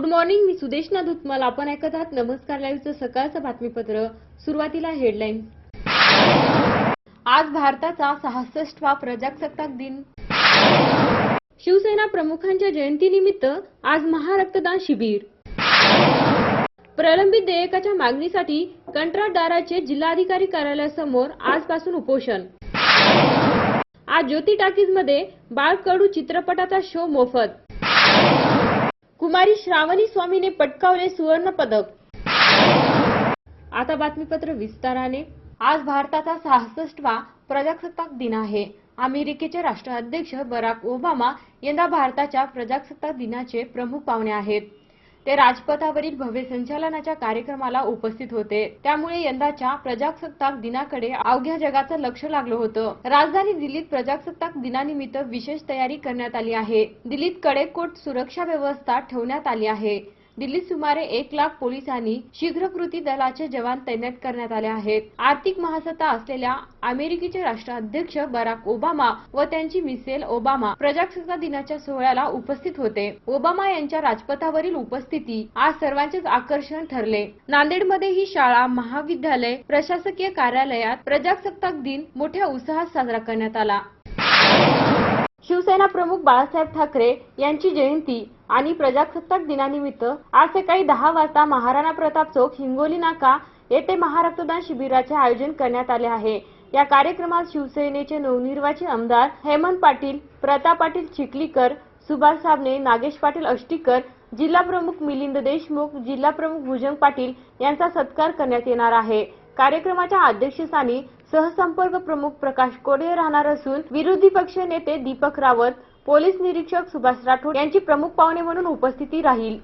Good morning मी सुदेशना धुतमल आपण ऐकत आहात नमस्कार लाईव्हचं सकाळचं बातमीपत्र. सुरुवातीला हेडलाईन आज भारताचा सहासष्टवा प्रजासत्ताक दिन. शिवसेना प्रमुखांच्या जयंतीनिमित्त आज महारक्तदान शिबिर. प्रलंबित देयकाच्या मागणीसाठी कंत्राटदाराचे जिल्हाधिकारी कार्यालयासमोर आजपासून उपोषण. आज ज्योती टाकीजमध्ये बाळकडू चित्रपटाचा शो मोफत. कुमारी श्रावणी स्वामीने पटकावले सुवर्ण पदक आता बातमीपत्र विस्ताराने. आज भारताचा सहासष्टवा प्रजासत्ताक दिन आहे. अमेरिकेचे राष्ट्राध्यक्ष बराक ओबामा यंदा भारताच्या प्रजासत्ताक दिनाचे प्रमुख पाहुणे आहेत. ते राजपथावरील भव्य संचालनाच्या कार्यक्रमाला उपस्थित होते. त्यामुळे यंदाच्या प्रजासत्ताक दिनाकडे अवघ्या जगाचं लक्ष लागलं होतं. राजधानी दिल्लीत प्रजासत्ताक दिनानिमित्त विशेष तयारी करण्यात आली आहे. दिल्लीत कडेकोट सुरक्षा व्यवस्था ठेवण्यात आली आहे. दिल्लीत सुमारे एक लाख पोलिसांनी शीघ्रकृती दलाचे जवान तैनात करण्यात आले आहेत. आर्थिक महासत्ता असलेल्या अमेरिकेचे राष्ट्राध्यक्ष बराक ओबामा व त्यांची मिसेल ओबामा प्रजासत्ताक दिनाच्या सोहळ्याला उपस्थित होते. ओबामा यांच्या राजपथावरील उपस्थिती आज सर्वांचेच आकर्षण ठरले. नांदेडमध्ये ही शाळा महाविद्यालय प्रशासकीय कार्यालयात प्रजासत्ताक दिन मोठ्या उत्साहात साजरा करण्यात आला. शिवसेना प्रमुख बाळासाहेब ठाकरे यांची जयंती आणि प्रजासत्ताक दिनानिमित्त आज सकाळी दहा वाजता महाराणा प्रताप चौक हिंगोली नाका येथे महारक्तदान शिबिराचे आयोजन करण्यात आले आहे. या कार्यक्रमात शिवसेनेचे नवनिर्वाचित आमदार हेमंत पाटील प्रताप पाटील चिखलीकर सुभाष साबणे नागेश पाटील अष्टीकर जिल्हा प्रमुख मिलिंद देशमुख जिल्हा प्रमुख भुजंग पाटील यांचा सत्कार करण्यात येणार आहे. कार्यक्रमाच्या अध्यक्षस्थानी सहसंपर्क प्रमुख प्रकाश कोडे राहणार असून विरोधी पक्ष नेते दीपक रावत पोलीस निरीक्षक सुभाष राठोड यांची प्रमुख पाहुणे म्हणून उपस्थिती राहील.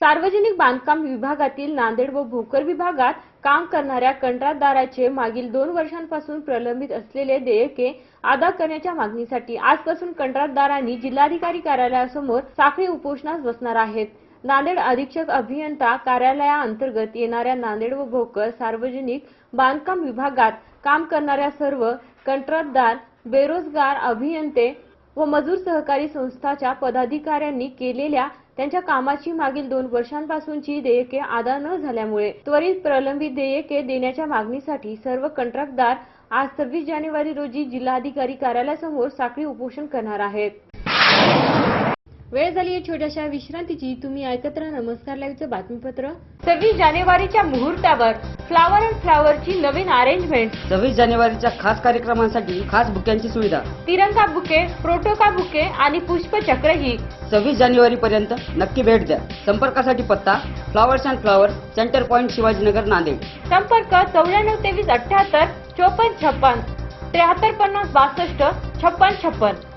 सार्वजनिक बांधकाम विभागातील नांदेड व भोकर विभागात काम करणाऱ्या कंत्राटदाराचे मागील दोन वर्षांपासून प्रलंबित असलेले देयके अदा करण्याच्या मागणीसाठी आजपासून कंत्राटदारांनी जिल्हाधिकारी कार्यालयासमोर साखळी उपोषणास बसणार आहेत. नांदेड अधीक्षक अभियंता कार्यालयाअंतर्गत येणाऱ्या नांदेड व भोकर सार्वजनिक बांधकाम विभागात काम करणाऱ्या सर्व कंत्राटदार बेरोजगार अभियंते व मजूर सहकारी संस्थाच्या पदाधिकाऱ्यांनी केलेल्या त्यांच्या कामाची मागील दोन वर्षांपासूनची देयके आदा न झाल्यामुळे त्वरित प्रलंबित देयके देण्याच्या मागणीसाठी सर्व कंत्राटदार आज सव्वीस जानेवारी रोजी जिल्हाधिकारी कार्यालयासमोर साखळी उपोषण करणार आहेत. वेळ झाली आहे छोट्याशा विश्रांतीची. तुम्ही ऐकत राहा नमस्कार लाईव्हचं बातमीपत्र. सव्वीस जानेवारीच्या मुहूर्तावर फ्लावर अँड फ्लावरची नवीन अरेंजमेंट सव्वीस जानेवारीच्या खास कार्यक्रमांसाठी खास बुक्यांची सुविधा. तिरंगा बुके प्रोटोका बुके आणि पुष्पचक्र ही सव्वीस जानेवारी पर्यंत नक्की भेट द्या. संपर्कासाठी पत्ता flowers and flower centre point Shivajinagar Nanded. संपर्क चौऱ्याण्णव तेवीस अठ्याहत्तर चोपन्न छप्पन त्र्याहत्तर पन्नास बासष्ट छप्पन छप्पन.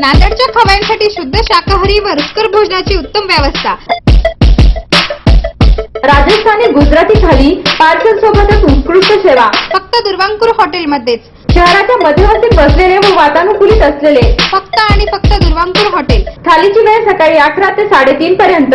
नांदेडच्या खवयांसाठी शुद्ध शाकाहारी व रुचकर भोजनाची उत्तम व्यवस्था. राजस्थानी गुजराती थाली पार्सल सोबतच उत्कृष्ट सेवा. फक्त दुर्वांकुर हॉटेलमध्येच. शहराच्या मध्यवर्ती बसलेले व वातानुकूलित असलेले. फक्त आणि फक्त दुर्वांपूर हॉटेल. थालीची वेळ सकाळी अकरा ते साडेतीन पर्यंत.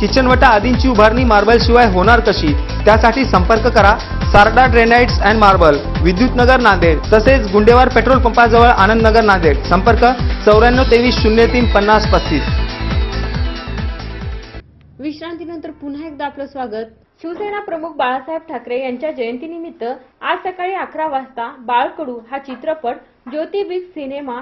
किचनवटा आदींची उभारणी मार्बल शिवाय होणार कशी? त्यासाठी संपर्क करा. Sarda granites and marble Vidyutnagar Nanded तसेच गुंडेवार पेट्रोल पंपाजवळ आनंदनगर नांदेड. संपर्क चौऱ्याण्णव तेवीस शून्य तीन पन्नास पस्तीस. विश्रांतीनंतर पुन्हा एकदा आपलं स्वागत. शिवसेना प्रमुख बाळासाहेब ठाकरे यांच्या जयंतीनिमित्त आज सकाळी अकरा वाजता बाळकडू हा चित्रपट ज्योती बिग सिनेमा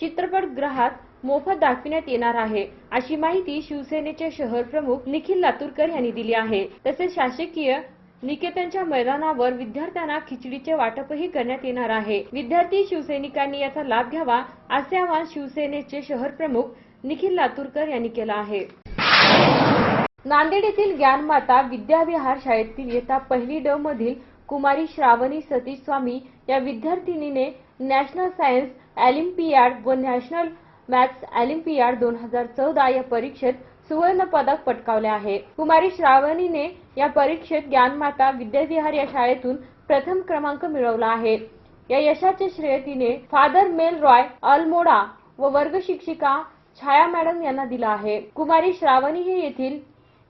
चित्रपटगृहात मोफत दाखविण्यात येणार आहे. अशी माहिती शिवसेनेचे शहर प्रमुख निखिल लातूरकर यांनी दिली आहे. तसेच शासकीय निकेतनच्या मैदानावर विद्यार्थ्यांना खिचडीचे वाटपही करण्यात येणार आहे. विद्यार्थी शिवसैनिकांनी याचा लाभ घ्यावा असे आवाहन शिवसेनेचे शहर प्रमुख निखिल लातूरकर यांनी केलं आहे. नांदेड येथील ज्ञानमाता विद्याविहार शाळेतील इयत्ता पहिली ड मधील कुमारी श्रावणी सतीश स्वामी या विद्यार्थिनीने नॅशनल सायन्स ऑलिम्पियाड व नॅशनल मॅथ्स ऑलिम्पियाड दोन हजार चौदा या परीक्षेत सुवर्ण पदक पटकावले आहे. कुमारी श्रावणीने या परीक्षेत ज्ञानमाता विद्याविहार या शाळेतून प्रथम क्रमांक मिळवला आहे. या यशाचे श्रेय तिने फादर मेल रॉय अल्मोडा व वर्ग शिक्षिका छाया मॅडम यांना दिला आहे. कुमारी श्रावणी हे येथील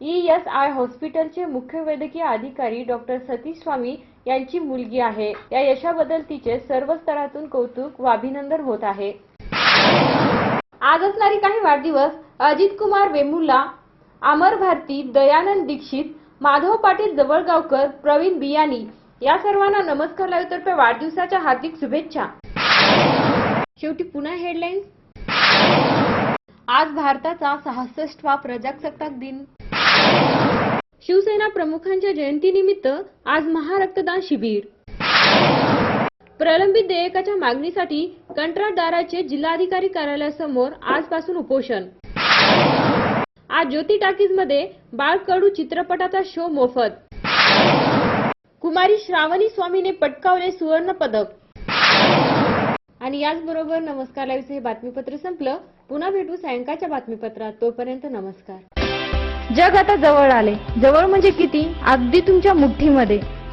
ई एस आय हॉस्पिटलचे मुख्य वैद्यकीय अधिकारी डॉक्टर सतीश स्वामी यांची मुलगी आहे. या यशाबद्दल तिचे सर्व स्तरातून कौतुक व अभिनंदन होत आहे. आज असणारे काही वाढदिवस अजित कुमार वेमुल्ला अमर भारती दयानंद दीक्षित माधव पाटील जवळगावकर प्रवीण बियानी या सर्वांना नमस्कार लावतर्फे वाढदिवसाच्या हार्दिक शुभेच्छा. शेवटी पुन्हा हेडलाईन्स आज भारताचा सहासष्टवा प्रजासत्ताक दिन. शिवसेना प्रमुखांच्या जयंतीनिमित्त आज महारक्तदान शिबिर. प्रलंबित देयकाच्या मागणीसाठी कंत्राटदाराचे जिल्हाधिकारी कार्यालयासमोर आजपासून उपोषण. आज ज्योती टाकीजमध्ये बाळकडू चित्रपटाचा शो मोफत. कुमारी श्रावणी स्वामीने पटकावले सुवर्ण पदक. आणि याचबरोबर नमस्कार लाईव्हचे हे बातमीपत्र संपलं. पुन्हा भेटू सायंकाळच्या बातमीपत्रात. तोपर्यंत नमस्कार. जग आता जवळ आले. जवळ म्हणजे किती? अगदी तुमच्या मुठ्ठीमध्ये